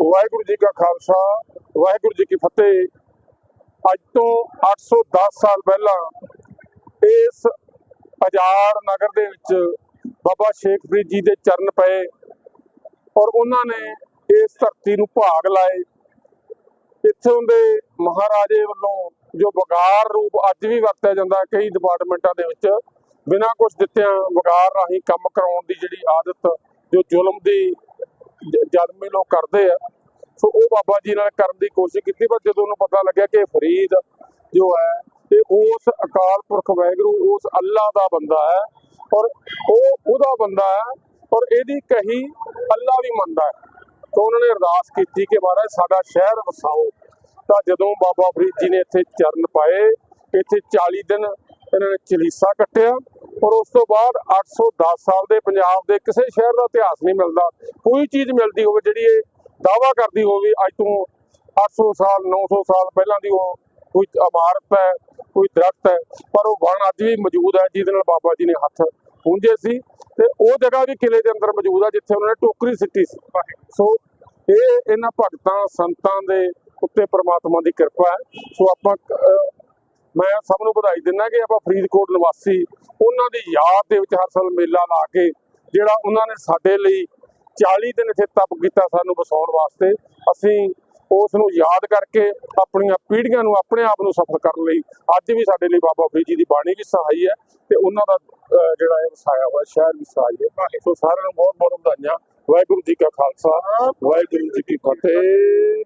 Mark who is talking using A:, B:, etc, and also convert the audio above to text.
A: ਵਾਹਿਗੁਰੂ ਜੀ ਕਾ ਖਾਲਸਾ, ਵਾਹਿਗੁਰੂ ਜੀ ਕੀ ਫਤਿਹ। ਅੱਜ ਤੋਂ 810 ਸਾਲ ਪਹਿਲਾਂ ਇਸ ਅਜਾਰ ਨਗਰ ਦੇ ਵਿੱਚ ਬਾਬਾ ਸ਼ੇਖ ਫਰੀਦ ਜੀ ਦੇ ਚਰਨ ਪਏ ਔਰ ਉਹਨਾਂ ਨੇ ਇਸ ਧਰਤੀ ਨੂੰ ਭਾਗ ਲਾਏ। ਇੱਥੋਂ ਦੇ ਮਹਾਰਾਜੇ ਵੱਲੋਂ ਜੋ ਵਗਾਰ ਰੂਪ ਅੱਜ ਵੀ ਵਰਤਿਆ ਜਾਂਦਾ ਕਈ ਡਿਪਾਰਟਮੈਂਟਾਂ ਦੇ ਵਿੱਚ, ਬਿਨਾਂ ਕੁਝ ਦਿੱਤਿਆਂ ਵਗਾਰ ਰਾਹੀਂ ਕੰਮ ਕਰਾਉਣ ਦੀ ਜਿਹੜੀ ਆਦਤ, ਜੋ ਜ਼ੁਲਮ ਦੀ ਜ- ਲੋਕ ਕਰਦੇ ਆ। ਸੋ ਉਹ ਬਾਬਾ ਜੀ ਨਾਲ ਕਰਨ ਦੀ ਕੋਸ਼ਿਸ਼ ਕੀਤੀ, ਪਰ ਜਦੋਂ ਉਹਨੂੰ ਪਤਾ ਲੱਗਿਆ ਕਿ ਫਰੀਦ ਜੋ ਹੈ ਇਹ ਉਸ ਅਕਾਲ ਪੁਰਖ ਵਾਹਿਗੁਰੂ, ਉਸ ਅੱਲਾ ਦਾ ਬੰਦਾ ਹੈ ਔਰ ਉਹ ਉਹਦਾ ਬੰਦਾ ਹੈ ਔਰ ਇਹਦੀ ਕਹੀ ਅੱਲਾ ਵੀ ਮੰਨਦਾ ਹੈ। ਤਾਂ ਉਹਨਾਂ ਨੇ ਅਰਦਾਸ ਕੀਤੀ ਕਿ ਮਹਾਰਾਜ, ਸਾਡਾ ਸ਼ਹਿਰ ਵਸਾਓ। ਤਾਂ ਜਦੋਂ ਬਾਬਾ ਫਰੀਦ ਜੀ ਨੇ ਇੱਥੇ ਚਰਨ ਪਾਏ, ਇੱਥੇ 40 ਦਿਨ ਇਹਨਾਂ ਨੇ ਚਲੀਸਾ ਕੱਟਿਆ ਔਰ ਉਸ ਤੋਂ ਬਾਅਦ 810 ਸਾਲ ਦੇ ਪੰਜਾਬ ਦੇ ਕਿਸੇ ਸ਼ਹਿਰ ਦਾ ਇਤਿਹਾਸ ਨਹੀਂ ਮਿਲਦਾ। ਕੋਈ ਚੀਜ਼ ਮਿਲਦੀ ਹੋਵੇ, ਜਿਹੜੀ ਇਹ ਦਾਵਾ ਕਰਦੀ ਹੋਵੇ, ਅੱਜ ਤੋਂ 800 ਸਾਲ 900 ਸਾਲ ਪਹਿਲਾਂ ਦੀ ਉਹ ਕੋਈ ਇਮਾਰਤ ਹੈ, ਕੋਈ ਦਰਖਤ ਹੈ, ਪਰ ਉਹ ਵਣ ਅੱਜ ਵੀ ਮੌਜੂਦ ਹੈ, ਜਿਹਦੇ ਨਾਲ ਬਾਬਾ ਜੀ ਨੇ ਹੱਥ ਪੂੰਝੇ ਸੀ। ਤੇ ਉਹ ਜਗ੍ਹਾ ਵੀ ਕਿਲੇ ਦੇ ਅੰਦਰ ਮੌਜੂਦ ਹੈ ਜਿੱਥੇ ਉਹਨਾਂ ਨੇ ਟੋਕਰੀ ਸਿੱਟੀ ਸੀ। ਸੋ ਇਹ ਇਹਨਾਂ ਭਗਤਾਂ, ਸੰਤਾਂ ਦੇ ਉੱਤੇ ਪ੍ਰਮਾਤਮਾ ਦੀ ਕਿਰਪਾ ਹੈ। ਸੋ ਆਪਾਂ ਮੈਂ ਸਭ ਨੂੰ ਵਧਾਈ ਦਿੰਦਾ ਕਿ ਆਪਾਂ ਫਰੀਦਕੋਟ ਨਿਵਾਸੀ ਉਹਨਾਂ ਦੀ ਯਾਦ ਦੇ ਵਿੱਚ ਹਰ ਸਾਲ ਮੇਲਾ ਲਾ ਕੇ ਜਿਹੜਾ ਉਹਨਾਂ ਨੇ ਸਾਡੇ ਲਈ 40 ਦਿਨ ਇੱਥੇ ਤਪ ਕੀਤਾ ਸਾਨੂੰ ਬਸਾਉਣ ਵਾਸਤੇ ਅਸੀਂ ਉਸ ਨੂੰ ਯਾਦ ਕਰਕੇ ਆਪਣੀਆਂ ਪੀੜ੍ਹੀਆਂ ਨੂੰ ਆਪਣੇ ਆਪ ਨੂੰ ਸਫਲ ਕਰਨ ਲਈ ਅੱਜ ਵੀ ਸਾਡੇ ਲਈ ਬਾਬਾ ਫਰੀਦ ਜੀ ਦੀ ਬਾਣੀ ਵੀ ਸਹਾਈ ਹੈ ਤੇ ਉਹਨਾਂ ਦਾ ਅਹ, ਜਿਹੜਾ ਹੈ ਵਸਾਇਆ ਹੋਇਆ ਸ਼ਹਿਰ ਵੀ ਸਹਾਈ ਹੈ। ਸੋ ਸਾਰਿਆਂ ਨੂੰ ਬਹੁਤ ਬਹੁਤ ਵਧਾਈਆਂ। ਵਾਹਿਗੁਰੂ ਜੀ ਕਾ ਖਾਲਸਾ ਵਾਹਿਗੁਰੂ ਜੀ ਕੀ ਫਤਿਹ।